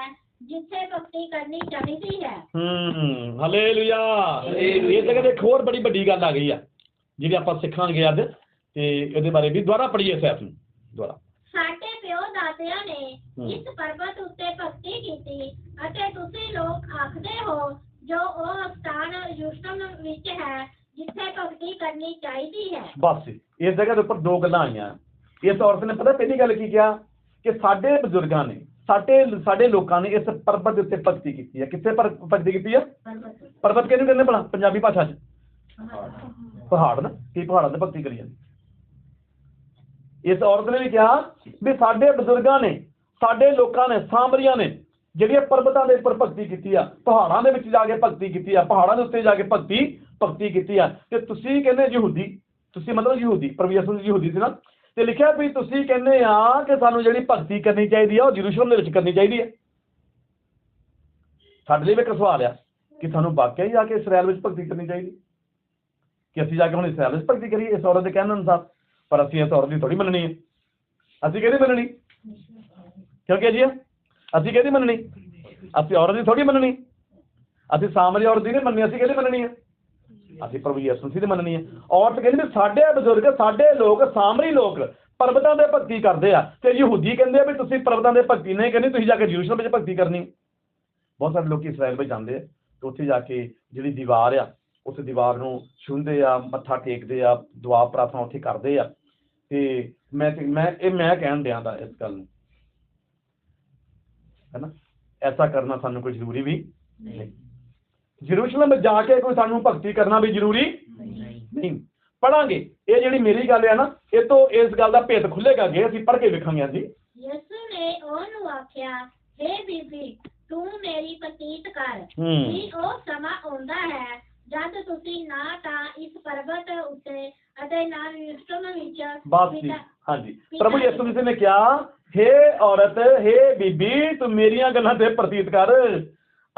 ਹੈ ਜਿੱਥੇ ਭਗਤੀ ਕਰਨੀ ਚਾਹੀਦੀ ਹੈ। ਹੂੰ ਹਾਲੇਲੂਇਆ। ਇਹ ਤੇ ਇੱਕ ਹੋਰ ਬੜੀ ਵੱਡੀ ਗੱਲ ਆ ਗਈ ਆ ਜਿਹੜੀ ਆਪਾਂ ਸਿੱਖਾਂਗੇ ਅੱਜ ਤੇ ਇਹਦੇ ਬਾਰੇ ਵੀ ਦੁਬਾਰਾ ਪੜ੍ਹੀਏ ਸੈਫ ਨੂੰ ਦੁਬਾਰਾ। ਸਾਡੇ ਪਿਓ ਦਾਦਿਆਂ ਨੇ। ਇਸ ਪਰਬਤ ਉੱਤੇ ਭਗਤੀ ਕੀਤੀ ਅਤੇ ਤੁਸੀਂ ਲੋਕ ਆਖਦੇ ਹੋ ਜੋ ਉਹ ਸਥਾਨ ਯੂਸ਼ਮ ਵਿੱਚ ਹੈ ਜਿੱਥੇ ਭਗਤੀ ਕਰਨੀ ਚਾਹੀਦੀ ਹੈ। ਬਸ ਇਸ ਜਗ੍ਹਾ ਦੇ ਉੱਪਰ ਦੋ ਗੱਲਾਂ ਆਈਆਂ। ਇਸ ਔਰਤ ਨੇ ਪਤਾ ਪਹਿਲੀ ਗੱਲ ਕੀ ਕਿਹਾ? ਕਿ ਸਾਡੇ ਬਜ਼ੁਰਗਾਂ ਨੇ ਸਾਡੇ ਸਾਡੇ ਲੋਕਾਂ ਨੇ ਇਸ ਪਰਬਤ ਦੇ ਉੱਤੇ ਭਗਤੀ ਕੀਤੀ ਹੈ। ਕਿੱਥੇ ਪਰ, ਭਗਤੀ ਕੀਤੀ ਹੈ? ਪਰਬਤ ਪਰਬਤ ਕਿਹਨੂੰ ਕਹਿੰਦੇ ਭਲਾ? ਪੰਜਾਬੀ ਭਾਸ਼ਾ 'ਚ। ਪਹਾੜ ਨਾ, ਕੀ ਪਹਾੜਾਂ ਤੇ ਭਗਤੀ ਕਰੀ ਜਾਂਦੀ। ਇਸ ਔਰਤ ਨੇ ਵੀ ਕਿਹਾ ਵੀ ਸਾਡੇ ਬਜ਼ੁਰਗਾਂ ਨੇ, ਸਾਡੇ ਲੋਕਾਂ ਨੇ ਸਾਂਭਰੀਆਂ ਨੇ ਜਿਹੜੀਆਂ ਪਰਬਤਾਂ ਦੇ ਉੱਪਰ ਭਗਤੀ ਕੀਤੀ ਆ, ਪਹਾੜਾਂ ਦੇ ਵਿੱਚ ਜਾ ਕੇ ਭਗਤੀ ਕੀਤੀ ਆ, ਪਹਾੜਾਂ ਦੇ ਉੱਤੇ ਜਾ ਕੇ ਭਗਤੀ ਭਗਤੀ ਕੀਤੀ ਆ। ਤੇ ਤੁਸੀਂ ਕਹਿੰਦੇ ਯਹੂਦੀ, ਤੁਸੀਂ ਮਤਲਬ ਯਹੂਦੀ, ਪ੍ਰਭੂ ਯਹੂਦੀ ਸੀ ਨਾ ਤੇ ਲਿਖਿਆ ਵੀ ਤੁਸੀਂ ਕਹਿੰਦੇ ਆ ਕਿ ਸਾਨੂੰ ਜਿਹੜੀ ਭਗਤੀ ਕਰਨੀ ਚਾਹੀਦੀ ਆ, ਉਹ ਯਰੂਸ਼ਲਮ ਦੇ ਵਿੱਚ ਕਰਨੀ ਚਾਹੀਦੀ ਆ। ਸਾਡੇ ਲਈ ਵੀ ਇੱਕ ਸਵਾਲ ਆ ਕਿ ਸਾਨੂੰ ਵਾਕਿਆ ਹੀ ਜਾ ਕੇ ਇਸਰਾਇਲ ਵਿੱਚ ਭਗਤੀ ਕਰਨੀ ਚਾਹੀਦੀ? ਕਿ ਅਸੀਂ ਜਾ ਕੇ ਹੁਣ ਇਸਰਾਇਲ ਵਿੱਚ ਭਗਤੀ ਕਰੀਏ, ਇਸ ਔਰਤ ਦੇ ਕਹਿਣ ਅਨੁਸਾਰ? ਪਰ ਅਸੀਂ ਇਸ ਔਰਤ ਦੀ ਥੋੜੀ ਮੰਨਣੀ ਹੈ ਅਸੀਂ ਕਿਹਦੀ ਮੰਨਣੀ? ਕਿਉਂਕਿ ਜੀ ਅਸੀਂ ਕਿਹਦੀ ਮੰਨਣੀ? ਅਸੀਂ ਔਰਤ ਦੀ ਥੋੜੀ ਮੰਨਣੀ। ਅਸੀਂ ਸਾਮਰੀ ਔਰਤ ਦੀ ਨਹੀਂ ਮੰਨਣੀ, ਅਸੀਂ ਕਿਹਦੀ ਮੰਨਣੀ ਹੈ ਅਸੀਂ ਪ੍ਰਭੂ ਯਿਸੂ ਮਸੀਹ ਦੀ ਮੰਨਣੀ ਹੈ। ਔਰਤ ਕਹਿੰਦੀ ਵੀ ਸਾਡੇ ਬਜ਼ੁਰਗ ਸਾਡੇ ਲੋਕ ਸਾਮਰੀ ਲੋਕ ਪਰਬਤਾਂ ਦੇ ਭਗਤੀ ਕਰਦੇ ਆ। ਤੇ ਯਹੂਦੀ ਕਹਿੰਦੇ ਆ ਵੀ ਤੁਸੀਂ ਪਰਬਤਾਂ ਦੇ ਭਗਤੀ ਨਹੀਂ ਕਰਨੀ ਤੁਸੀਂ ਜਾ ਕੇ ਯਰੂਸ਼ਲਮ ਵਿੱਚ ਭਗਤੀ ਕਰਨੀ। ਬਹੁਤ ਸਾਰੇ ਲੋਕ ਇਸਰਾਇਲ ਵਿੱਚ ਜਾਂਦੇ ਆ ਤੇ ਉੱਥੇ ਜਾ ਕੇ ਜਿਹੜੀ ਦੀਵਾਰ ਆ ਉਸ ਦੀਵਾਰ ਨੂੰ ਛੂੰਹਦੇ ਆ ਮੱਥਾ ਟੇਕਦੇ ਆ ਦੁਆ ਪ੍ਰਾਰਥਨਾ ਉੱਥੇ ਕਰਦੇ ਆ। ਤੇ ਮੈਂ ਮੈਂ ਇਹ ਮੈਂ ਕਹਿਣ ਦਿਆਂ ਦਾ ਇਸ ਗੱਲ ਨੂੰ। ਹੈਨਾ? ਐਸਾ ਕਰਨਾ ਸਾਨੂੰ ਕੋਈ ਜ਼ਰੂਰੀ ਵੀ ਨਹੀਂ। ਯਰੂਸ਼ਲਮ ਵਿੱਚ ਜਾ ਕੇ ਕੋਈ ਸਾਨੂੰ ਭਗਤੀ ਕਰਨਾ ਵੀ ਜ਼ਰੂਰੀ ਨਹੀਂ। ਪੜਾਂਗੇ। ਇਹ ਜਿਹੜੀ ਮੇਰੀ ਗੱਲ ਹੈ ਨਾ ਇਹ ਤੋਂ ਇਸ ਗੱਲ ਦਾ ਭੇਤ ਖੁੱਲੇਗਾ ਅੱਗੇ ਅਸੀਂ ਪੜ੍ਹ ਕੇ ਵੇਖਾਂਗੇ ਜੀ ਯਿਸੂ ਨੇ ਉਹਨੂੰ ਆਖਿਆ हे ਬੀਬੀ ਤੂੰ ਮੇਰੀ ਪ੍ਰਤੀਤ ਕਰ। ਕਿ ਉਹ ਸਮਾਂ ਆਉਂਦਾ ਹੈ? ਜਦ ਤੁਸੀਂ ਨਾ ਤਾਂ ਇਸ ਪਰਬਤ ਉੱਤੇ ਅਤੇ ਨਾ ਯਰੂਸ਼ਲਮ ਵਿੱਚ ਬਾਤ ਸੀ ਹਾਂਜੀ। ਪ੍ਰਭੂ ਯਿਸੂ ਮਸੀਹ ਨੇ ਕਿਹਾ ਹੇ ਔਰਤ ਹੇ ਬੀਬੀ ਤੂੰ ਮੇਰੀਆਂ ਗੱਲਾਂ ਤੇ ਪ੍ਰਤੀਤ ਕਰ।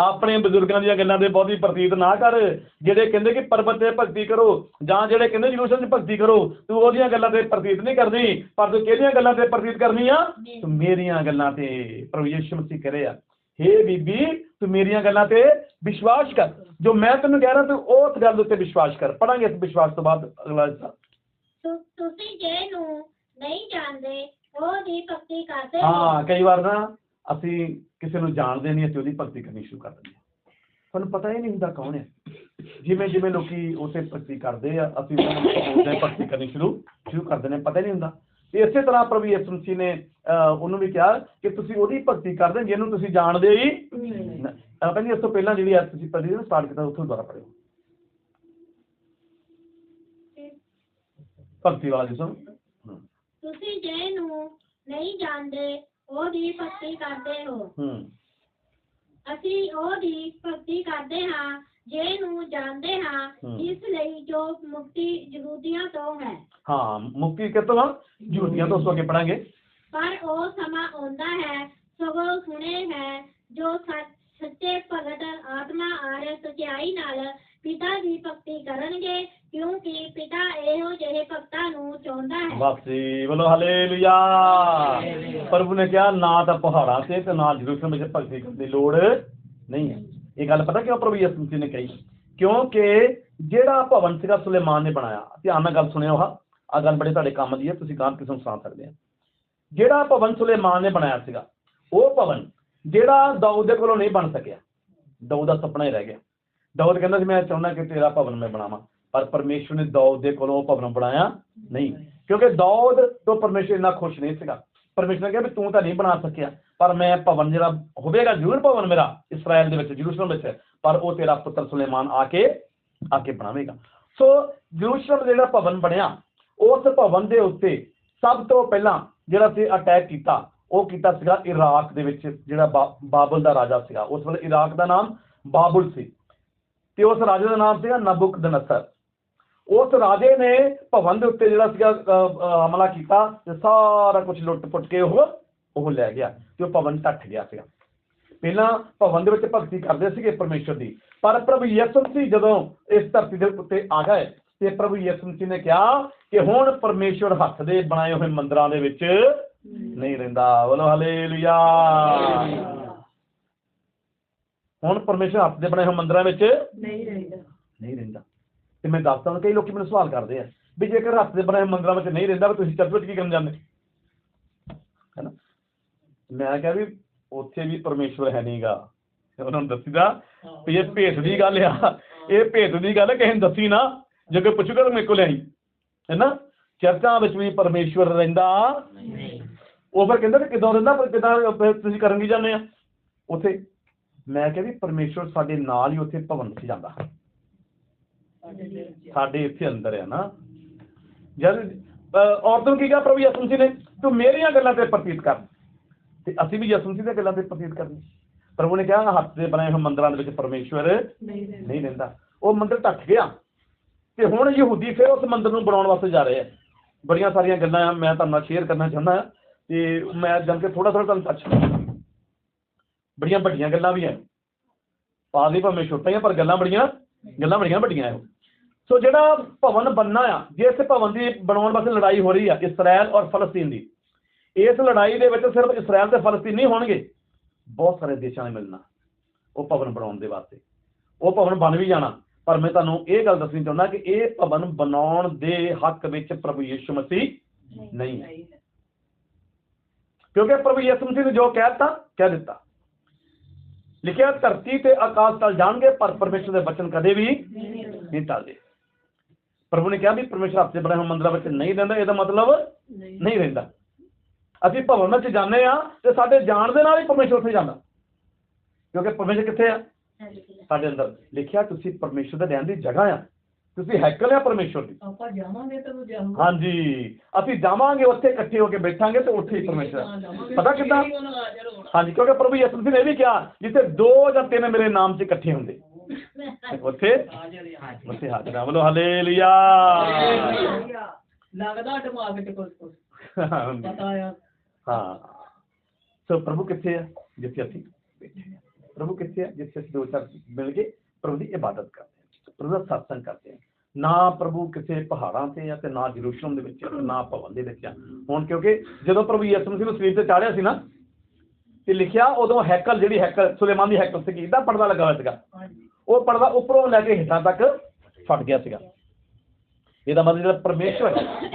ਆਪਣੇ ਬਜ਼ੁਰਗਾਂ ਦੀਆਂ ਗੱਲਾਂ ਤੇ ਬਹੁਤੀ ਪ੍ਰਤੀਤ ਨਾ ਕਰ ਜਿਹੜੇ ਕਹਿੰਦੇ ਕਿ ਪਰਬਤ ਤੇ ਭਗਤੀ ਕਰੋ ਜਾਂ ਜਿਹੜੇ ਕਹਿੰਦੇ ਯਰੂਸ਼ਲਮ 'ਚ ਭਗਤੀ ਕਰੋ ਤੂੰ ਉਹਦੀਆਂ ਗੱਲਾਂ ਤੇ ਪ੍ਰਤੀਤ ਨਹੀਂ ਕਰਨੀ ਪਰ ਤੂੰ ਕਿਹਦੀਆਂ ਗੱਲਾਂ ਤੇ ਪ੍ਰਤੀਤ ਕਰਨੀ ਆ? ਤੂੰ ਮੇਰੀਆਂ ਗੱਲਾਂ ਤੇ ਪ੍ਰਭੂ ਯਿਸੂ ਮਸੀਹ ਕਰੇ ਆ। ਹੇ ਬੀਬੀ ਤੂੰ ਮੇਰੀਆਂ ਗੱਲਾਂ ਤੇ ਵਿਸ਼ਵਾਸ ਕਰ। ਜੋ ਮੈਂ ਤੈਨੂੰ ਕਹਿ ਰਿਹਾ ਤੂੰ ਉਸ ਗੱਲ ਉੱਤੇ ਵਿਸ਼ਵਾਸ ਕਰ। ਪੜਾਂਗੇ ਇਸ ਵਿਸ਼ਵਾਸ ਤੋਂ ਬਾਅਦ ਅਗਲਾ ਹਿੱਸਾ। ਤੁ- ਤੁਸੀਂ ਜੇ ਨੂੰ ਨਹੀਂ ਜਾਣਦੇ ਉਹ ਦੀ ਭਗਤੀ ਕਰਦੇ ਹਾਂ ਕਈ ਵਾਰ ਨਾ ਅਸੀਂ ਕਿਸੇ ਨੂੰ ਜਾਣਦੇ ਨਹੀਂ ਅਸੀਂ ਉਹਦੀ ਭਗਤੀ ਕਰਨੀ ਸ਼ੁਰੂ ਕਰ ਦਿੰਦੇ ਹਾਂ। ਸਾਨੂੰ ਪਤਾ ਹੀ ਨਹੀਂ ਹੁੰਦਾ ਕੌਣ ਹੈ। ਜਿਵੇਂ ਜਿਵੇਂ ਲੋਕੀ ਉਸੇ ਭਗਤੀ ਕਰਦੇ ਆ ਅਸੀਂ ਉਹਨਾਂ ਨੂੰ ਉਹਦੇ ਭਗਤੀ ਕਰਨੀ ਸ਼ੁਰੂ ਸ਼ੁਰੂ ਕਰ ਦਿੰਦੇ ਹਾਂ, ਪਤਾ ਹੀ ਨਹੀਂ ਹੁੰਦਾ। ਤੇ ਇਸੇ ਤਰ੍ਹਾਂ ਪ੍ਰਭੂ ਯਿਸੂ ਮਸੀਹ ਨੇ ਉਹਨੂੰ ਵੀ ਕਿਹਾ ਕਿ ਤੁਸੀਂ ਉਹਦੀ ਭਗਤੀ ਕਰਦੇ ਜਿਹਨੂੰ ਤੁਸੀਂ ਜਾਣਦੇ ਹੀ ਕਹਿੰਦੀ ਇਸ ਤੋਂ ਪਹਿਲਾਂ ਜਿਹੜੀ ਆ ਤੁਸੀਂ ਪੜ੍ਹੀ ਨਾ ਸਟਾਰਟ ਕੀਤਾ ਉੱਥੋਂ ਦੁਬਾਰਾ ਪੜ੍ਹਿਓ। ਭਗਤੀ ਵਾਲਾ ਜਿਸਮ ਤੁਸੀਂ ਜੇ ਨੂੰ ਨਹੀਂ ਜਾਣਦੇ ਉਹ ਦੀ ਭਗਤੀ ਕਰਦੇ ਹੋ। ਹੂੰ। ਅਸੀਂ ਉਹ ਦੀ ਭਗਤੀ ਕਰਦੇ ਹਾਂ ਜੇ ਨੂੰ ਜਾਣਦੇ ਹਾਂ ਹਮ। ਇਸ ਲਈ ਜੋ ਮੁਕਤੀ ਯਹੂਦੀਆਂ ਤੋਂ ਹੈ। ਹਾਂ ਮੁਕਤੀ ਕਿਤੋਂ ਆ? ਝੂਠੀਆਂ ਤੋਂ ਉਸ ਤੋਂ ਅੱਗੇ ਪੜਾਂਗੇ। ਪਰ ਉਹ ਸਮਾਂ ਆਉਂਦਾ ਹੈ ਸਗੋਂ ਸੁਣੇ ਹੈ ਜੋ ਸੱਚ- ਸੱਚੇ ਭਗਤ ਆਤਮਾ ਆਰ ਸਚਾਈ ਨਾਲ ਪਿਤਾ ਦੀ ਭਗਤੀ ਕਰਨਗੇ ਕਿਉਂਕਿ ਪਿਤਾ ਇਹੋ ਜਿਹੇ ਭਗਤਾਂ ਨੂੰ ਹੈ ਵਾਪਸੀ ਬੋਲੋ ਹਾਲੇਲੂਇਆ ਪ੍ਰਭੂ ਨੇ ਕਿਹਾ ਨਾ ਤਾਂ ਪਹਾੜਾਂ ਤੇ ਤੇ ਨਾ ਯਰੂਸ਼ਲਮ ਵਿੱਚ ਭਗਤੀ ਕਰਨ ਦੀ ਲੋੜ ਨਹੀਂ ਹੈ। ਇਹ ਗੱਲ ਪਤਾ ਕਿਉਂ ਪ੍ਰਭੂ ਯਿਸੂ ਮਸੀਹ ਨੇ ਕਹੀ? ਕਿਉਂਕਿ ਜਿਹੜਾ ਭਵਨ ਸੀਗਾ ਸੁਲੇਮਾਨ ਨੇ ਬਣਾਇਆ ਧਿਆਨ ਨਾਲ ਗੱਲ ਸੁਣਿਓ ਆਹ ਆ ਗੱਲ ਬੜੇ ਤੁਹਾਡੇ ਕੰਮ ਦੀ ਹੈ ਤੁਸੀਂ ਗਾਂ ਕਿਸੇ ਨੂੰ ਸੁਣਾ ਸਕਦੇ ਆ। ਜਿਹੜਾ ਭਵਨ ਸੁਲੇਮਾਨ ਨੇ ਬਣਾਇਆ ਸੀਗਾ ਉਹ ਭਵਨ ਜਿਹੜਾ ਦਾਊਦ ਦੇ ਕੋਲੋਂ ਨਹੀਂ ਬਣ ਸਕਿਆ। ਦਾਊਦ ਦਾ ਸੁਪਨਾ ਹੀ ਰਹਿ ਗਿਆ। ਦਾਊਦ ਕਹਿੰਦਾ ਸੀ ਮੈਂ ਚਾਹੁੰਦਾ ਕਿ ਤੇਰਾ ਭਵਨ ਮੈਂ ਬਣਾਵਾਂ। ਪਰ ਪਰਮੇਸ਼ਵਰ ਨੇ ਦਾਊਦ ਦੇ ਕੋਲੋਂ ਉਹ ਭਵਨ ਬਣਾਇਆ ਨਹੀਂ। ਕਿਉਂਕਿ ਦਾਊਦ ਤੋਂ ਪਰਮੇਸ਼ਵਰ ਇੰਨਾ ਖੁਸ਼ ਨਹੀਂ ਸੀਗਾ। ਪਰਮੇਸ਼ਵਰ ਨੇ ਕਿਹਾ ਵੀ ਤੂੰ ਤਾਂ ਨਹੀਂ ਬਣਾ ਸਕਿਆ, ਪਰ ਮੈਂ ਭਵਨ ਜਿਹੜਾ ਹੋਵੇਗਾ ਜ਼ਰੂਰ ਭਵਨ ਮੇਰਾ, ਇਸਰਾਇਲ ਦੇ ਵਿੱਚ, ਜਰੂਸਲਮ ਵਿੱਚ, ਪਰ ਉਹ ਤੇਰਾ ਪੁੱਤਰ ਸੁਲੇਮਾਨ ਆ ਕੇ ਆ ਕੇ ਬਣਾਵੇਗਾ। ਸੋ ਜਰੂਸਲਮ ਜਿਹੜਾ ਭਵਨ ਬਣਿਆ, ਉਸ ਭਵਨ ਦੇ ਉੱਤੇ ਸਭ ਤੋਂ ਪਹਿਲਾਂ ਜਿਹੜਾ ਸੀ ਅਟੈਕ ਕੀਤਾ, ਉਹ ਕੀਤਾ ਸੀਗਾ ਇਰਾਕ ਦੇ ਵਿੱਚ, ਜਿਹੜਾ ਬਾ- ਬਾਬਲ ਦਾ ਰਾਜਾ ਸੀਗਾ। ਉਸ ਵੇਲੇ ਇਰਾਕ ਦਾ ਨਾਮ ਬਾਬੁਲ ਸੀ। ਤੇ ਉਸ ਰਾਜੇ ਦਾ ਨਾਮ ਸੀਗਾ ਨਬੁਕਦਨਸਰ। ਉਸ ਰਾਜੇ ਨੇ ਭਵਨ ਦੇ ਉੱਤੇ ਜਿਹੜਾ ਸੀਗਾ ਹਮਲਾ ਕੀਤਾ ਤੇ ਸਾਰਾ ਕੁਝ ਲੁੱਟ ਪੁੱਟ ਕੇ ਉਹ ਉਹ ਲੈ ਗਿਆ ਤੇ ਉਹ ਭਵਨ ਢੱਠ ਗਿਆ ਸੀਗਾ। ਪਹਿਲਾਂ ਭਵਨ ਦੇ ਵਿੱਚ ਭਗਤੀ ਕਰਦੇ ਸੀਗੇ ਪਰਮੇਸ਼ਵਰ ਦੀ ਪਰ ਪ੍ਰਭੂ ਯਿਸੂ ਮਸੀਹ ਜਦੋਂ ਇਸ ਧਰਤੀ ਦੇ ਉੱਤੇ ਆ ਗਏ ਤੇ ਪ੍ਰਭੂ ਯਿਸੂ ਮਸੀਹ ਨੇ ਕਿਹਾ ਕਿ ਹੁਣ ਪਰਮੇਸ਼ਵਰ ਹੱਥ ਦੇ ਬਣਾਏ ਹੋਏ ਮੰਦਰਾਂ ਦੇ ਵਿੱਚ ਨਹੀਂ ਰਹਿੰਦਾ। ਬੋਲੋ ਹਾਲੇਲੂਇਆ। ਹੁਣ ਪਰਮੇਸ਼ਰ ਹੱਥ ਦੇ ਬਣੇ ਹੋਏ ਮੰਦਿਰਾਂ ਵਿੱਚ ਨਹੀਂ ਰਹਿੰਦਾ। ਨਹੀਂ ਰਹਿੰਦਾ। ਤੇ ਮੈਂ ਦੱਸਦਾ ਕਈ ਲੋਕੀ ਮੈਨੂੰ ਸਵਾਲ ਕਰਦੇ ਆ ਵੀ ਜੇਕਰ ਹੱਥ ਦੇ ਬਣੇ ਹੋਏ ਮੰਦਿਰਾਂ ਵਿੱਚ ਨਹੀਂ ਰਹਿੰਦਾ ਵੀ ਤੁਸੀਂ ਚਰਚ ਵਿੱਚ ਕੀ ਕਰਨ ਜਾਂਦੇ? ਹੈਨਾ? ਮੈਂ ਕਿਹਾ ਵੀ ਉੱਥੇ ਵੀ ਪਰਮੇਸ਼ਵਰ ਹੈ ਨਹੀਂਗਾ ਉਹਨਾਂ ਨੂੰ ਦੱਸੀਦਾ ਵੀ ਇਹ ਭੇਤ ਦੀ ਗੱਲ ਆ। ਇਹ ਭੇਤ ਦੀ ਗੱਲ ਕਿਸੇ ਨੂੰ ਦੱਸੀ ਨਾ ਜੇ ਕੋਈ ਪੁੱਛੂਗਾ ਤਾਂ ਮੇਰੇ ਕੋਲ ਆਈ ਹੈਨਾ? ਚਰਚਾਂ ਵਿੱਚ ਵੀ ਪਰਮੇਸ਼ਵਰ ਰਹਿੰਦਾ। ਉਹ ਫਿਰ ਕਹਿੰਦਾ ਕਿ ਕਿਦੋਂ ਰਹਿੰਦਾ ਪਰ ਕਿਦਾਂ ਤੁਸੀਂ ਕਰਨ ਕੀ ਜਾਂਦੇ ਆ? ਉੱਥੇ ਮੈਂ ਕਿਹਾ ਵੀ ਪਰਮੇਸ਼ਵਰ ਸਾਡੇ ਨਾਲ ਹੀ ਉੱਥੇ ਭਵਨ ਵਿੱਚ ਜਾਂਦਾ। ਸਾਡੇ ਇੱਥੇ ਅੰਦਰ ਆ ਨਾ। ਜਦ ਔਰਤ ਨੂੰ ਕੀ ਕਿਹਾ ਪ੍ਰਭੂ ਯਿਸੂ ਮਸੀਹ ਨੇ? ਤੂੰ ਮੇਰੀਆਂ ਗੱਲਾਂ ਤੇ ਪ੍ਰਤੀਤ ਕਰ। ਤੇ ਅਸੀਂ ਵੀ ਯਿਸੂ ਮਸੀਹ ਦੀਆਂ ਗੱਲਾਂ ਤੇ ਪ੍ਰਤੀਤ ਕਰਨੀ। ਪ੍ਰਭੂ ਨੇ ਕਿਹਾ ਹੱਥ ਦੇ ਬਣਾਏ ਹੋਏ ਮੰਦਿਰਾਂ ਦੇ ਵਿੱਚ ਪਰਮੇਸ਼ਵਰ ਨਹੀਂ ਰਹਿੰਦਾ। ਉਹ ਮੰਦਿਰ ਢੱਠ ਗਿਆ। ਤੇ ਹੁਣ ਯਹੂਦੀ ਫਿਰ ਉਸ ਮੰਦਿਰ ਨੂੰ ਬਣਾਉਣ ਵਾਸਤੇ ਜਾ ਰਹੇ ਆ। ਬੜੀਆਂ ਸਾਰੀਆਂ ਗੱਲਾਂ ਆ ਮੈਂ ਤੁਹਾਨੂੰ ਨਾਲ ਸ਼ੇਅਰ ਕਰਨਾ ਚਾਹੁੰਦਾ ਹਾਂ। ਤੇ ਮੈਂ ਜਨ ਕੇ ਥੋੜਾ ਥੋੜਾ ਤੁਹਾਨੂੰ ਟੱਚ ਬੜੀਆਂ ਵੱਡੀਆਂ ਗੱਲਾਂ ਵੀ ਆ। ਪਾਦੀ ਭਾਵੇਂ ਛੋਟਾ ਹੀ ਆ ਪਰ ਗੱਲਾਂ ਬੜੀਆਂ ਗੱਲਾਂ ਬੜੀਆਂ ਵੱਡੀਆਂ। ਆ। ਸੋ ਜਿਹੜਾ ਭਵਨ ਬੰਨਾ ਆ ਜਿਸ ਭਵਨ ਦੀ ਬਣਾਉਣ ਵਾਸਤੇ ਲੜਾਈ ਹੋ ਰਹੀ ਆ ਇਸਰਾਇਲ ਔਰ ਫਲਸਤੀਨ ਦੀ ਇਸ ਲੜਾਈ ਦੇ ਵਿੱਚ ਸਿਰਫ ਇਸਰਾਇਲ ਤੇ ਫਲਸਤੀਨ ਨਹੀਂ ਹੋਣਗੇ ਬਹੁਤ ਸਾਰੇ ਦੇਸ਼ਾਂ ਨੇ ਮਿਲਣਾ ਉਹ ਭਵਨ ਬਣਾਉਣ ਦੇ ਵਾਸਤੇ। ਉਹ ਭਵਨ ਬਣ ਵੀ ਜਾਣਾ। ਪਰ ਮੈਂ ਤੁਹਾਨੂੰ ਇਹ ਗੱਲ ਦੱਸਣੀ ਚਾਹੁੰਦਾ ਕਿ ਇਹ ਭਵਨ ਬਣਾਉਣ ਦੇ ਹੱਕ ਵਿੱਚ ਪ੍ਰਭੂ ਯਿਸੂ ਮਸੀਹ ਨਹੀਂ ਹੈ। ਕਿਉਂਕਿ ਪ੍ਰਭੂ ਯਿਸੂ ਮਸੀਹ ਨੇ ਜੋ ਕਹਿਤਾ ਕਹਿ ਦਿੱਤਾ। ਲਿਖਿਆ ਧਰਤੀ ਤੇ ਆਕਾਸ਼ ਟਲ ਜਾਣਗੇ ਪਰ ਪਰਮੇਸ਼ਰ ਦੇ ਬਚਨ ਕਦੇ ਵੀ ਨਹੀਂ ਟਲਦੇ। ਪ੍ਰਭੂ ਨੇ ਕਿਹਾ ਵੀ ਪਰਮੇਸ਼ਰ ਆਪਣੇ ਬਣੇ ਹੋਏ ਮੰਦਿਰਾਂ ਵਿੱਚ ਨਹੀਂ ਰਹਿੰਦਾ ਇਹਦਾ ਮਤਲਬ ਨਹੀਂ। ਨਹੀਂ ਰਹਿੰਦਾ। ਅਸੀਂ ਭਵਨ ਵਿੱਚ ਜਾਂਦੇ ਆ ਤੇ ਸਾਡੇ ਜਾਣ ਦੇ ਨਾਲ ਹੀ ਪਰਮੇਸ਼ਰ ਉੱਥੇ ਜਾਂਦਾ। ਕਿਉਂਕਿ ਪਰਮੇਸ਼ਰ ਕਿੱਥੇ ਆ? ਸਾਡੇ ਅੰਦਰ। ਲਿਖਿਆ ਤੁਸੀਂ ਪਰਮੇਸ਼ਰ ਦੇ ਰਹਿਣ ਦੀ ਜਗ੍ਹਾ ਆ। ਤੁਸੀਂ ਹੈਕਲ ਆ ਪਰਮੇਸ਼ਰ ਦੀ ਆਪਾਂ ਜਾਵਾਂਗੇ ਤਾਂ ਉਹ ਜਾਊਗਾ। ਹਾਂਜੀ। ਅਸੀਂ ਜਾਵਾਂਗੇ ਉੱਥੇ ਇਕੱਠੇ ਹੋ ਕੇ ਬੈਠਾਂਗੇ ਤੇ ਉੱਥੇ ਹੀ ਪਰਮੇਸ਼ਰ। ਆ। ਪਤਾ ਕਿੱਦਾਂ? ਹਾਂਜੀ ਕਿਉਂਕਿ ਪ੍ਰਭੂ ਯਿਸੂ ਮਸੀਹ ਨੇ ਇਹ ਵੀ ਕਿਹਾ ਜਿੱਥੇ ਦੋ ਜਾਂ ਤਿੰਨ ਮੇਰੇ ਨਾਮ 'ਚ ਇਕੱਠੇ ਹੁੰਦੇ। ਉੱਥੇ? ਉੱਥੇ ਹਾਜ਼ਰ ਆ। ਬੋਲੋ ਹਾਲੇਲੂਇਆ। ਲੱਗਦਾ ਦਿਮਾਗ 'ਚ ਕੁਝ ਕੁਝ ਪਤਾ ਆ। ਹਾਂ। ਸੋ ਪ੍ਰਭੂ ਕਿੱਥੇ ਆ? ਜਿੱਥੇ ਅਸੀਂ ਬੈਠੇ ਹਾਂ ਪ੍ਰਭੂ ਕਿੱਥੇ ਆ? ਜਿੱਥੇ ਅਸੀਂ ਦੋ ਚਾਰ ਮਿਲ ਕੇ ਪ੍ਰਭੂ ਦੀ ਇਬਾਦਤ ਕਰਦੇ ਹਾਂ ਪ੍ਰਭੂ ਦਾ ਸਤਸੰਗ ਕਰਦੇ ਹਾਂ ਨਾ ਪ੍ਰਭੂ ਕਿਸੇ ਪਹਾੜਾਂ ਤੇ ਆ ਤੇ ਨਾ ਜਰੂਸ਼ਲਮ ਦੇ ਵਿੱਚ ਨਾ ਭਵਨ ਦੇ ਵਿੱਚ ਆ। ਹੁਣ ਕਿਉਂਕਿ ਜਦੋਂ ਪ੍ਰਭੂ ਯਿਸੂ ਮਸੀਹ ਨੂੰ ਸਰੀਰ ਤੇ ਚਾੜਿਆ ਸੀ ਨਾ, ਤੇ ਲਿਖਿਆ ਉਦੋਂ ਹੈਕਲ ਜਿਹੜੀ ਹੈਕਲ, ਸੁਲੇਮਾਨ ਦੀ ਹੈਕਲ ਸੀ ਇਹਦਾ ਪਰਦਾ ਲੱਗਾ ਹੋਇਆ ਸੀਗਾ। ਉਹ ਪਰਦਾ ਉੱਪਰੋਂ ਲੈ ਕੇ ਹੇਠਾਂ ਤੱਕ ਫਟ ਗਿਆ ਸੀਗਾ। ਇਹਦਾ ਮਤਲਬ ਜਿਹੜਾ ਪਰਮੇਸ਼ਵਰ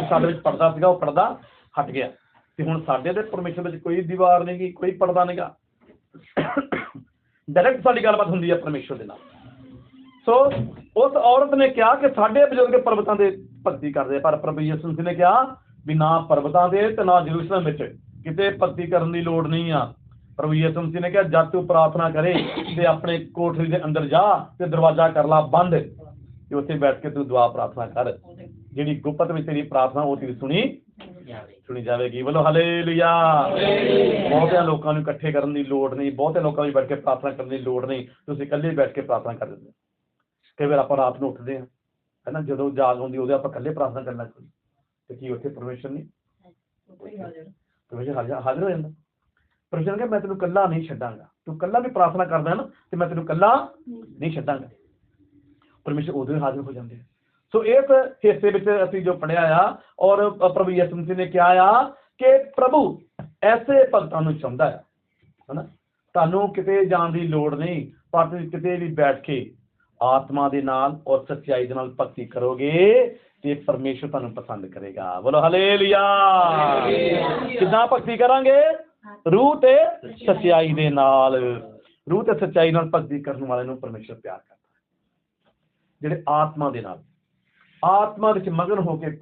ਸਾਡੇ ਵਿੱਚ ਪਰਦਾ ਸੀਗਾ, ਉਹ ਪਰਦਾ ਹਟ ਗਿਆ। ਤੇ ਹੁਣ ਸਾਡੇ ਤੇ ਪਰਮੇਸ਼ਵਰ ਵਿੱਚ ਕੋਈ ਦੀਵਾਰ ਨਹੀਂ ਗੀ, ਕੋਈ ਪਰਦਾ ਨਹੀਂਗਾ ਡਾਇਰੈਕਟ ਸਾਡੀ ਗੱਲਬਾਤ ਹੁੰਦੀ ਹੈ ਪਰਮੇਸ਼ਵਰ ਦੇ ਨਾਲ। ਸੋ ਉਸ ਔਰਤ ਨੇ ਕਿਹਾ ਕਿ ਸਾਡੇ ਬਜ਼ੁਰਗ ਪਰਬਤਾਂ ਦੇ ਭਗਤੀ ਕਰਦੇ ਪਰ ਪ੍ਰਭੂ ਯਿਸੂ ਮਸੀਹ ਨੇ ਕਿਹਾ ਵੀ ਨਾ ਪਰਬਤਾਂ ਦੇ ਤੇ ਨਾ ਜਰੂਸਲਮ ਵਿੱਚ ਕਿਤੇ ਭਗਤੀ ਕਰਨ ਦੀ ਲੋੜ ਨਹੀਂ ਆ। ਪ੍ਰਭੂ ਯਿਸੂ ਮਸੀਹ ਨੇ ਕਿਹਾ ਜਦ ਤੂੰ ਪ੍ਰਾਰਥਨਾ ਕਰੇ ਤੇ ਆਪਣੇ ਕੋਠੜੀ ਦੇ ਅੰਦਰ ਜਾ ਤੇ ਦਰਵਾਜ਼ਾ ਕਰ ਲਾ ਬੰਦ। ਤੇ ਉੱਥੇ ਬੈਠ ਕੇ ਤੂੰ ਦੁਆ ਪ੍ਰਾਰਥਨਾ ਕਰ। ਜਿਹੜੀ ਗੁਪਤ ਵਿੱਚ ਤੇਰੀ ਪ੍ਰਾਰਥਨਾ ਉਹ ਤੇਰੀ ਸੁਣੀ ਸੁਣੀ ਜਾਵੇਗੀ। ਬੋਲੋ ਹਾਲੇਲੂਇਆ। ਬਹੁਤਿਆਂ ਲੋਕਾਂ ਨੂੰ ਇਕੱਠੇ ਕਰਨ ਦੀ ਲੋੜ ਨਹੀਂ ਬਹੁਤੇ ਲੋਕਾਂ ਨੂੰ ਬੈਠ ਕੇ ਪ੍ਰਾਰਥਨਾ ਕਰਨ ਦੀ ਲੋੜ ਨਹੀਂ। ਤੁਸੀਂ ਇਕੱਲੇ ਬੈਠ ਕੇ ਪ੍ਰਾਰਥਨਾ ਕਰ ਦਿੰਦੇ ਹੋ। ਕਈ ਵਾਰ ਆਪਾਂ ਰਾਤ ਨੂੰ ਉੱਠਦੇ ਹਾਂ ਹੈਨਾ ਜਦੋਂ ਜਾਗ ਹੁੰਦੀ ਉਹਦੇ ਆਪਾਂ ਇਕੱਲੇ ਪ੍ਰਾਰਥਨਾ ਕਰਨ ਪੈਂਦੇ ਤੇ ਕੀ ਉੱਥੇ ਪਰਮੇਸ਼ਰ ਨਹੀਂ? ਹੀ ਪਰਮੇਸ਼ਰ ਹਾਜ਼ਰ ਹਾਜ਼ਰ ਹੋ ਜਾਂਦਾ। ਪਰਮੇਸ਼ਰ ਕਹਿੰਦਾ ਮੈਂ ਤੈਨੂੰ ਇਕੱਲਾ ਨਹੀਂ ਛੱਡਾਂਗਾ। ਤੂੰ ਇਕੱਲਾ ਵੀ ਪ੍ਰਾਰਥਨਾ ਕਰਦਾ ਹੈ ਨਾ ਤੇ ਮੈਂ ਤੈਨੂੰ ਇਕੱਲਾ ਨਹੀਂ ਛੱਡਾਂਗਾ। ਪਰਮੇਸ਼ਰ ਉਦੋਂ ਹੀ ਹਾਜ਼ਰ ਹੋ ਜਾਂਦੇ ਸੋ ਇਸ ਹਿੱਸੇ ਵਿੱਚ ਅਸੀਂ ਜੋ ਪੜਿਆ ਆ ਔਰ ਪ੍ਰਭੂ ਯਿਸੂ ਮਸੀਹ ਨੇ ਕਿਹਾ ਆ ਕਿ ਪ੍ਰਭੂ ਐਸੇ ਭਗਤਾਂ ਨੂੰ ਚਾਹੁੰਦਾ ਆ ਹਨਾ। ਤੁਹਾਨੂੰ ਕਿਤੇ ਜਾਣ ਦੀ ਲੋੜ ਨਹੀਂ ਪਰ ਤੁਸੀਂ ਕਿਤੇ ਵੀ ਬੈਠ ਕੇ ਆਤਮਾ ਦੇ ਨਾਲ ਔਰ ਸੱਚਾਈ ਦੇ ਨਾਲ ਭਗਤੀ ਕਰੋਗੇ ਤੇ ਪਰਮੇਸ਼ਰ ਤੁਹਾਨੂੰ ਪਸੰਦ ਕਰੇਗਾ। ਬੋਲੋ ਹਲੇਲੂਇਆ। ਕਿੱਦਾਂ ਭਗਤੀ ਕਰਾਂਗੇ? ਰੂਹ ਤੇ ਸੱਚਾਈ ਦੇ ਨਾਲ। ਰੂਹ ਤੇ ਸੱਚਾਈ ਨਾਲ ਭਗਤੀ ਕਰਨ ਵਾਲੇ ਨੂੰ ਪਰਮੇਸ਼ਰ ਪਿਆਰ ਕਰਦਾ ਜਿਹੜੇ ਆਤਮਾ ਦੇ ਨਾਲ। ਆਤਮਾ ਵਿੱਚ ਮਗਨ ਹੋ ਕੇ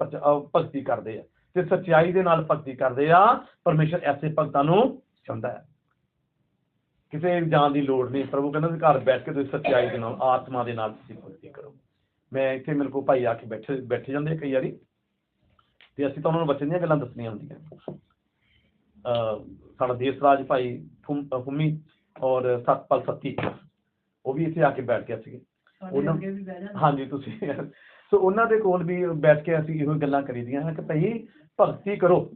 ਭਗਤੀ ਕਰਦੇ ਆ ਤੇ ਸੱਚਾਈ ਦੇ ਨਾਲ ਭਗਤੀ ਕਰਦੇ ਆ ਪਰਮੇਸ਼ਰ ਐਸੇ ਭਗਤਾਂ ਨੂੰ ਚਾਹੁੰਦਾ ਹੈ। ਕਿਸੇ ਜਾਣ ਦੀ ਲੋੜ ਨਹੀਂ। ਪ੍ਰਭੂ ਕਹਿੰਦਾ ਤੁਸੀਂ ਘਰ ਬੈਠ ਕੇ ਤੁਸੀਂ ਸੱਚਾਈ ਦੇ ਨਾਲ ਆਤਮਾ ਦੇ ਨਾਲ ਤੁਸੀਂ ਭਗਤੀ ਕਰੋ। ਮੈਂ ਇੱਥੇ ਮੇਰੇ ਕੋਲ ਭਾਈ ਆ ਕੇ ਬੈਠੇ ਬੈਠੇ ਜਾਂਦੇ ਕਈ ਵਾਰੀ। ਤੇ ਅਸੀਂ ਤਾਂ ਉਹਨਾਂ ਨੂੰ ਬੱਚੇ ਦੀਆਂ ਗੱਲਾਂ ਦੱਸਣੀਆਂ ਹੁੰਦੀਆਂ। ਅਹ ਸਾਡਾ ਦੇਸ ਰਾਜ ਭਾਈ ਫੁੰਮ- ਔਰ ਸਤਪਾਲ ਸੱਤੀ ਉਹ ਵੀ ਇੱਥੇ ਆ ਕੇ ਬੈਠ ਗਏ ਸੀਗੇ। ਉਹਨਾਂ- ਹਾਂਜੀ ਤੁਸੀਂ ਸੋ ਉਹਨਾਂ ਦੇ ਕੋਲ ਵੀ ਬੈਠ ਕੇ ਅਸੀਂ ਇਹੋ ਗੱਲਾਂ ਕਰੀਦੀਆਂ ਹਨ ਕਿ ਭਈ ਭਗਤੀ ਕਰੋ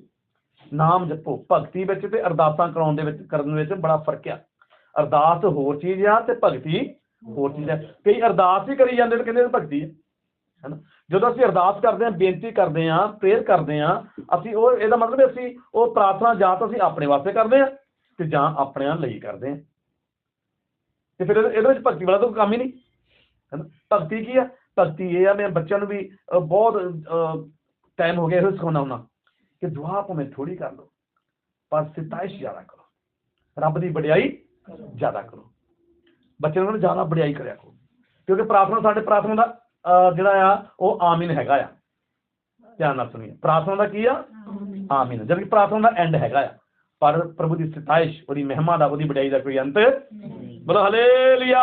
ਨਾਮ ਜਪੋ। ਭਗਤੀ ਵਿੱਚ ਤੇ ਅਰਦਾਸਾਂ ਕਰਾਉਣ ਦੇ ਵਿੱਚ ਕਰਨ ਵਿੱਚ ਬੜਾ ਫ਼ਰਕ ਆ। ਅਰਦਾਸ ਹੋਰ ਚੀਜ਼ ਆ ਤੇ ਭਗਤੀ ਹੋਰ ਚੀਜ਼ ਆ। ਕਈ ਅਰਦਾਸ ਹੀ ਕਰੀ ਜਾਂਦੇ ਤੇ ਕਹਿੰਦੇ ਭਗਤੀ ਹੈ ਹੈਨਾ? ਜਦੋਂ ਅਸੀਂ ਅਰਦਾਸ ਕਰਦੇ ਹਾਂ ਬੇਨਤੀ ਕਰਦੇ ਹਾਂ ਪ੍ਰੇਅਰ ਕਰਦੇ ਹਾਂ ਅਸੀਂ ਉਹ ਇਹਦਾ ਮਤਲਬ ਹੈ ਅਸੀਂ ਉਹ ਪ੍ਰਾਰਥਨਾ ਜਾਂ ਤਾਂ ਅਸੀਂ ਆਪਣੇ ਵਾਸਤੇ ਕਰਦੇ ਹਾਂ ਤੇ ਜਾਂ ਆਪਣਿਆਂ ਲਈ ਕਰਦੇ ਹਾਂ। ਤੇ ਫਿਰ ਇਹਦੇ ਵਿੱਚ ਭਗਤੀ ਵਾਲਾ ਤਾਂ ਕੋਈ ਕੰਮ ਹੀ ਨਹੀਂ। ਹੈਨਾ? ਭਗਤੀ ਕੀ ਆ? ਭਗਤੀ ਇਹ ਆ ਮੈਂ ਬੱਚਿਆਂ ਨੂੰ ਵੀ ਬਹੁਤ ਟਾਈਮ ਹੋ ਗਿਆ ਇਹੋ ਸਿਖਾਉਣਾ ਹੁੰਦਾ ਕਿ ਦੁਆ ਭਾਵੇਂ ਥੋੜੀ ਕਰ ਲਓ ਪਰ ਸਿਤਾਇਸ਼ ਜ਼ਿਆਦਾ ਕਰੋ। ਰੱਬ ਦੀ ਵਡਿਆਈ ਜ਼ਿਆਦਾ ਕਰੋ। ਬੱਚਿਆਂ ਨੂੰ ਜ਼ਿਆਦਾ ਵਡਿਆਈ ਕਰਿਆ ਕਰੋ। ਕਿਉਂਕਿ ਪ੍ਰਾਰਥਨਾ ਸਾਡੇ ਪ੍ਰਾਰਥਨਾ ਦਾ ਜਿਹੜਾ ਆ ਉਹ ਆਮੀਨ ਹੈਗਾ ਆ। ਧਿਆਨ ਨਾਲ ਸੁਣੀਏ। ਪ੍ਰਾਰਥਨਾ ਦਾ ਕੀ ਆ? ਆਮੀਨ। ਜਦਕਿ ਪ੍ਰਾਰਥਨਾ ਦਾ ਐਂਡ ਹੈਗਾ ਆ। ਪਰ ਪ੍ਰਭੂ ਦੀ ਸਤਾਇਸ਼ ਉਹਦੀ ਮਹਿਮਾ ਦਾ ਉਹਦੀ ਵਡਿਆਈ ਦਾ ਕੋਈ ਅੰਤ ਬੋਲੋ ਹਲੇਲੂਇਆ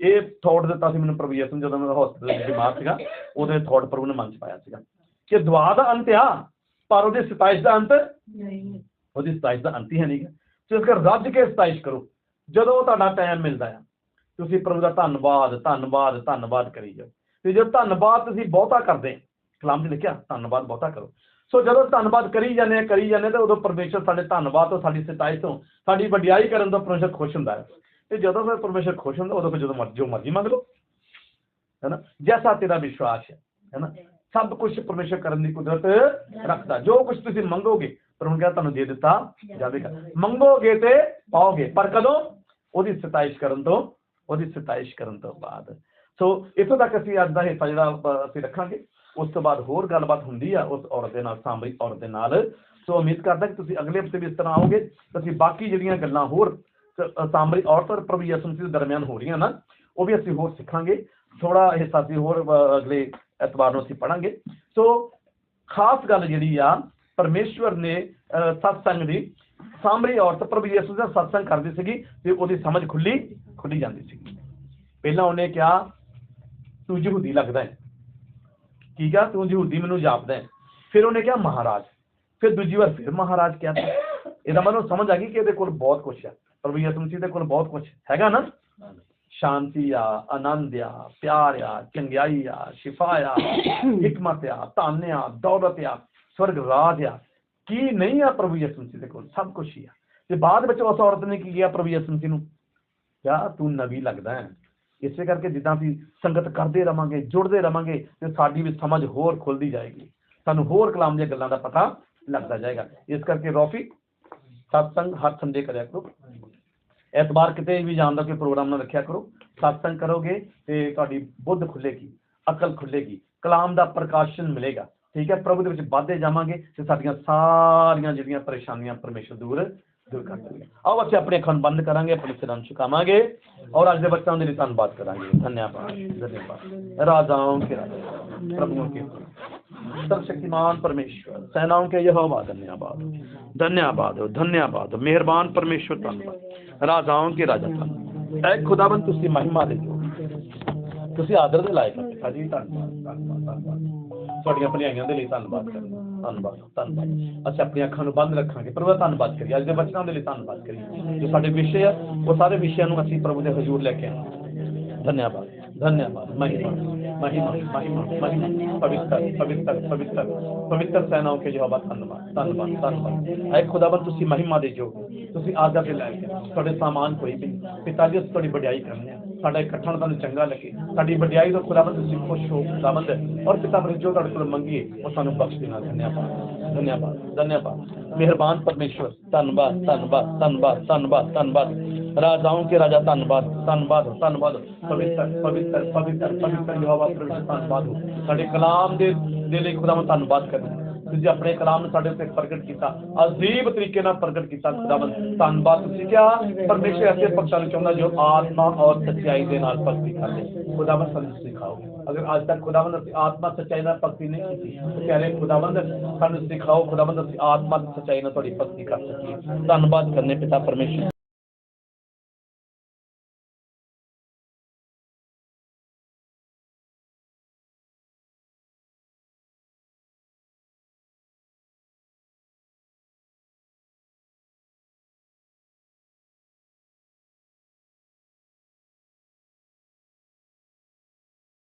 ਇਹ ਥਾਟ ਦਿੱਤਾ ਸੀ ਮੈਨੂੰ ਪ੍ਰਭੂ ਯਿਸੂ ਜਦੋਂ ਮੈਂ ਹਸਪੀਟਲ ਵਿੱਚ ਬਿਮਾਰ ਸੀਗਾ। ਉਹਦੇ ਥਾਟ ਪ੍ਰਭੂ ਨੇ ਮਨ ਚ ਪਾਇਆ ਸੀਗਾ। ਕਿ ਦੁਆ ਦਾ ਅੰਤ ਆ ਪਰ ਉਹਦੀ ਸਤਾਇਸ਼ ਦਾ ਅੰਤ ਨਹੀਂ। ਉਹਦੀ ਸਤਾਇਸ਼ ਦਾ ਅੰਤ ਹੀ ਹੈ ਨਹੀਂ। ਸੋ ਇਸ ਕਰ ਰੱਜ ਕੇ ਸਤਾਇਸ਼ ਕਰੋ, ਜਦੋਂ ਤੁਹਾਡਾ ਟਾਈਮ ਮਿਲਦਾ ਆ। ਤੁਸੀਂ ਪ੍ਰਭੂ ਦਾ ਧੰਨਵਾਦ ਧੰਨਵਾਦ ਧੰਨਵਾਦ ਕਰੀ ਜਾਓ। ਤੇ ਜੇ ਧੰਨਵਾਦ ਤੁਸੀਂ ਬਹੁਤਾ ਕਰਦੇ, ਕਲਾਮ 'ਚ ਲਿਖਿਆ ਧੰਨਵਾਦ ਬਹੁਤਾ ਕਰੋ। ਸੋ ਜਦੋਂ ਧੰਨਵਾਦ ਕਰੀ ਜਾਂਦੇ ਆ, ਕਰੀ ਜਾਂਦੇ ਤਾਂ ਉਦੋਂ ਪਰਮੇਸ਼ਰ ਸਾਡੇ ਧੰਨਵਾਦ ਤੋਂ, ਸਾਡੀ ਸਤਾਇਸ਼ ਤੋਂ, ਸਾਡੀ ਵਡਿਆਈ ਕਰਨ ਤੋਂ ਪਰਮੇਸ਼ਰ ਖੁਸ਼ ਹੁੰਦਾ ਹੈ। ਤੇ ਜਦੋਂ ਫਿਰ ਪਰਮੇਸ਼ਰ ਖੁਸ਼ ਹੁੰਦਾ, ਉਦੋਂ ਫਿਰ ਜਦੋਂ ਮਰਜ਼ੀ ਜੋ ਮਰਜ਼ੀ ਮੰਗ ਲਓ। ਹੈਨਾ? ਜੈਸਾ ਤੇਰਾ ਵਿਸ਼ਵਾਸ ਹੈ, ਹੈਨਾ? ਸਭ ਕੁਝ ਪਰਮੇਸ਼ਰ ਕਰਨ ਦੀ ਕੁਦਰਤ ਰੱਖਦਾ। ਜੋ ਕੁਝ ਤੁਸੀਂ ਮੰਗੋਗੇ ਪਰਮੇਸ਼ਰ ਕਹਿੰਦਾ ਤੁਹਾਨੂੰ ਦੇ ਦਿੱਤਾ? ਜਾਵੇਗਾ। ਮੰਗੋਗੇ ਤੇ ਪਾਓਗੇ। ਪਰ ਕਦੋਂ? ਉਹਦੀ ਸਤਾਇਸ਼ ਕਰਨ ਤੋਂ ਉਹਦੀ ਸਤਾਇਸ਼ ਕਰਨ ਤੋਂ ਬਾਅਦ। ਸੋ ਇੱਥੋਂ ਤੱਕ ਅਸੀਂ ਅੱਜ ਦਾ ਹਿੱਸਾ ਜਿਹੜਾ ਅਸੀਂ ਰੱਖਾਂਗੇ। ਉਸ ਤੋਂ ਬਾਅਦ ਹੋਰ ਗੱਲਬਾਤ ਹੁੰਦੀ ਆ ਉਸ ਔਰਤ ਦੇ ਨਾਲ ਸਾਂਭਰੀ ਔਰਤ ਦੇ ਨਾਲ। ਸੋ ਉਮੀਦ ਕਰਦਾ ਕਿ ਤੁਸੀਂ ਅਗਲੇ ਹਫ਼ਤੇ ਵੀ ਇਸ ਤਰ੍ਹਾਂ ਆਓਗੇ। ਅਸੀਂ ਬਾਕੀ ਜਿਹੜੀਆਂ ਗੱਲਾਂ ਹੋਰ ਸ- ਸਾਂਭਰੀ ਔਰਤ ਔਰ ਪ੍ਰਭੂ ਯਿਸੂ ਮਸੀਹ ਦੇ ਦਰਮਿਆਨ ਹੋ ਰਹੀਆਂ ਨਾ ਉਹ ਵੀ ਅਸੀਂ ਹੋਰ ਸਿੱਖਾਂਗੇ। ਥੋੜਾ ਹਿੱਸਾ ਅਸੀਂ ਹੋਰ ਅਗਲੇ ਐਤਵਾਰ ਨੂੰ ਅਸੀਂ ਪੜਾਂਗੇ ਸੋ ਖਾਸ ਗੱਲ ਜਿਹੜੀ ਆ ਪਰਮੇਸ਼ਵਰ ਨੇ ਸਤਸੰਗ ਦੀ ਸਾਂਭਰੀ ਔਰਤ ਪ੍ਰਭੂ ਯਿਸੂ ਦਾ ਸਤਸੰਗ ਕਰਦੀ ਸੀਗੀ ਤੇ ਉਹਦੀ ਸਮਝ ਖੁੱਲੀ ਖੁੱਲੀ ਜਾਂਦੀ ਸੀਗੀ। ਪਹਿਲਾਂ ਉਹਨੇ ਕਿਹਾ ਤੂੰ ਯਹੂਦੀ ਲੱਗਦਾ ਹੈ। ਕੀ ਕਿਹਾ? ਤੂੰ ਯਹੂਦੀ ਮੈਨੂੰ ਜਾਪਦਾ ਹੈ। ਫਿਰ ਉਹਨੇ ਕਿਹਾ ਮਹਾਰਾਜ। ਫਿਰ ਦੂਜੀ ਵਾਰ ਫਿਰ ਮਹਾਰਾਜ ਕਿਹਾ ਇਹਦਾ ਮਤਲਬ ਸਮਝ ਆ ਗਈ ਕਿ ਇਹਦੇ ਕੋਲ ਬਹੁਤ ਕੁਝ ਹੈ ਪ੍ਰਭੂ ਯਿਸੂ ਮਸੀਹ ਦੇ ਕੋਲ ਬਹੁਤ ਕੁਝ ਹੈਗਾ ਨਾ। ਸ਼ਾਂਤੀ ਆ ਆਨੰਦ ਆ ਪਿਆਰ ਆ ਚੰਗਿਆਈ ਆ ਸ਼ਿਫਾ ਆ ਹਕਮਤ ਆ ਧਨ ਆ ਦੌਲਤ ਆ। ਸਵਰਗ ਰਾਜ ਆ। ਕੀ ਨਹੀਂ ਆ ਪ੍ਰਭੂ ਯਿਸੂ ਮਸੀਹ ਦੇ ਕੋਲ? ਸਭ ਕੁਝ ਹੀ ਆ। ਤੇ ਬਾਅਦ ਵਿੱਚ ਉਸ ਔਰਤ ਨੇ ਕੀ ਕਿਹਾ ਪ੍ਰਭੂ ਯਿਸੂ ਮਸੀਹ ਨੂੰ? ਕਿਹਾ ਤੂੰ ਨਬੀ ਲੱਗਦਾ ਹੈ। ਇਸੇ ਕਰਕੇ ਜਿੱਦਾਂ ਅਸੀਂ ਸੰਗਤ ਕਰਦੇ ਰਵਾਂਗੇ, ਜੁੜਦੇ ਰਵਾਂਗੇ, ਤੇ ਸਾਡੀ ਵੀ ਸਮਝ ਹੋਰ ਖੁੱਲਦੀ ਜਾਏਗੀ। ਸਾਨੂੰ ਹੋਰ ਕਲਾਮ ਦੀਆਂ ਗੱਲਾਂ ਦਾ ਪਤਾ ਲੱਗਦਾ ਜਾਏਗਾ। ਇਸ ਕਰਕੇ ਰੋਫੀ, ਸਤਸੰਗ ਹਰ ਸੰਡੇ ਕਰਿਆ ਕਰੋ। ਐਤਵਾਰ ਕਿਤੇ ਵੀ ਜਾਣ ਦਾ ਕੋਈ ਪ੍ਰੋਗਰਾਮ ਨਾ ਰੱਖਿਆ ਕਰੋ। ਸਤਸੰਗ ਕਰੋਗੇ ਤੇ ਤੁਹਾਡੀ ਬੁੱਧ ਖੁੱਲੇਗੀ, ਅਕਲ ਖੁੱਲੇਗੀ। ਕਲਾਮ ਦਾ ਪ੍ਰਕਾਸ਼ਨ ਮਿਲੇਗਾ। ਠੀਕ ਹੈ, ਪ੍ਰਭੂ ਦੇ ਵਿੱਚ ਵਾਧੇ ਜਾਵਾਂਗੇ ਤੇ ਸਾਡੀਆਂ ਸਾਰੀਆਂ ਜਿਹੜੀਆਂ ਪਰੇਸ਼ਾਨੀਆਂ ਪਰਮੇਸ਼ਰ ਦੂਰ ਦੂਰ ਕਰ ਦੇਣਗੇ ਆਓ ਅਸੀਂ ਆਪਣੇ ਅੱਖਾਂ ਬੰਦ ਕਰਾਂਗੇ, ਆਪਣੇ ਸਿਰਾਂ ਨੂੰ ਝੁਕਾਵਾਂਗੇ ਔਰ ਅੱਜ ਦੇ ਬੱਚਿਆਂ ਦੇ ਲਈ ਧੰਨਵਾਦ ਕਰਾਂਗੇ। ਧੰਨਵਾਦ ਧੰਨਵਾਦ। ਰਾਜਾਓਂ ਕੇ ਰਾਜਾ ਪ੍ਰਭੂ ਕੇ सर्वशक्तिमान परमेश्वर सेनाओं के यहोवा धन्यवाद धन्यवाद हो धन्यवाद हो मेहरबान परमेश्वर धन्यवाद राजाओं के राजा धन्यवाद ऐ खुदाबंद तुसी महिमा दे दो तुसी आदर दे लायक पिता जी धन्यवाद धन्यवाद धन्यवाद ਤੁਹਾਡੀਆਂ ਭਲਾਈਆਂ ਦੇ ਲਈ ਧੰਨਵਾਦ ਕਰਦੇ ਹਾਂ। ਧੰਨਵਾਦ ਧੰਨਵਾਦ ਅਸੀਂ ਆਪਣੀਆਂ ਅੱਖਾਂ ਨੂੰ ਬੰਦ ਰੱਖਾਂਗੇ ਪ੍ਰਭੂ ਦਾ ਧੰਨਵਾਦ ਕਰੀਏ ਅੱਜ ਦੇ ਬਚਨਾਂ ਦੇ ਲਈ ਧੰਨਵਾਦ ਕਰੀਏ ਜੋ ਸਾਡੇ ਵਿਸ਼ੇ ਆ ਉਹ ਸਾਰੇ ਵਿਸ਼ਿਆਂ ਨੂੰ ਅਸੀਂ ਪ੍ਰਭੂ ਦੇ ਹਜ਼ੂਰ ਲੈ ਕੇ ਆਏ धन्यवाद धन्यवाद महिमा महिमा महिमा महिमा पवित्र पवित्र पवित्र पवित्र सेनाओं के यहोवा धन्यवाद धन्यवाद धन्यवाद ऐ खुदावन ਤੁਸੀਂ ਮਹਿਮਾ ਦੇ ਜੋ ਤੁਸੀਂ ਆਦਰ ਦੇ ਲਾਇਕ ਹੋ। ਤੁਹਾਡੇ ਸਾਮਾਨ ਕੋਈ ਵੀ ਪਿਤਾ ਜੀ ਅਸੀਂ ਸਾਡਾ ਇਕੱਠਾ ਹੋਣਾ ਤੁਹਾਨੂੰ ਚੰਗਾ ਲੱਗੇ। ਸਾਡੀ ਵਡਿਆਈ ਤੋਂ ਖੁਦਾਵੰਦ ਤੁਸੀਂ ਖੁਸ਼ ਹੋ ਖੁਦਾਵੰਦ ਔਰ ਪਿਤਾ ਬਰੇ ਜੋ ਤੁਹਾਡੇ ਕੋਲ ਮੰਗੀਏ ਉਹ ਸਾਨੂੰ ਬਖਸ਼ ਦੇਣਾ। ਧੰਨਵਾਦ ਧੰਨਵਾਦ ਧੰਨਵਾਦ। ਮਿਹਰਬਾਨ ਪਰਮੇਸ਼ਵਰ। ਧੰਨਵਾਦ ਧੰਨਵਾਦ ਧੰਨਵਾਦ ਧੰਨਵਾਦ ਧੰਨਵਾਦ। राजाओं के राजा ਧੰਨਵਾਦ ਧੰਨਵਾਦ धनबाद ਪਵਿੱਤਰ ਪਵਿੱਤਰ पवित्र पवित्र यहोवा प्रभु धनबाद हो ਸਾਡੇ ਕਲਾਮ ਦੇ ਦੇ ਲਈ ਖੁਦਾ ਨੂੰ ਧੰਨਵਾਦ ਕਰਦੇ ਤੁਸੀਂ ਆਪਣੇ ਕਲਾਮ ਨੂੰ ਸਾਡੇ ਉੱਤੇ ਪ੍ਰਗਟ ਕੀਤਾ। ਅਜੀਬ ਤਰੀਕੇ ਨਾਲ ਪ੍ਰਗਟ ਕੀਤਾ ਖੁਦਾਵੰਦ ਧੰਨਵਾਦ ਤੁਸੀਂ ਕਿਹਾ, ਪਰਮੇਸ਼ਰ ਐਸੇ ਪੱਖਾਂ ਨੂੰ ਚਾਹੁੰਦਾ ਜੋ ਆਤਮਾ ਔਰ ਸੱਚਾਈ ਦੇ ਨਾਲ ਭਗਤੀ ਕਰਦੇ। ਖੁਦਾਵੰਦ ਸਾਨੂੰ ਸਿਖਾਓ ਅਗਰ ਅੱਜ ਤੱਕ ਖੁਦਾਵੰਦ ਅਸੀਂ ਆਤਮਾ ਸੱਚਾਈ ਨਾਲ ਭਗਤੀ ਨਹੀਂ ਕੀਤੀ, ਤਾਂ ਪਿਆਰੇ ਖੁਦਾਵੰਦ ਸਾਨੂੰ ਸਿਖਾਓ ਖੁਦਾਵੰਦ ਅਸੀਂ ਆਤਮਾ ਤੇ ਸੱਚਾਈ ਨਾਲ ਤੁਹਾਡੀ ਭਗਤੀ ਕਰ ਸਕੀਏ। ਧੰਨਵਾਦ ਕਰਨੇ ਪਿਤਾ ਪਰਮੇਸ਼ਰ।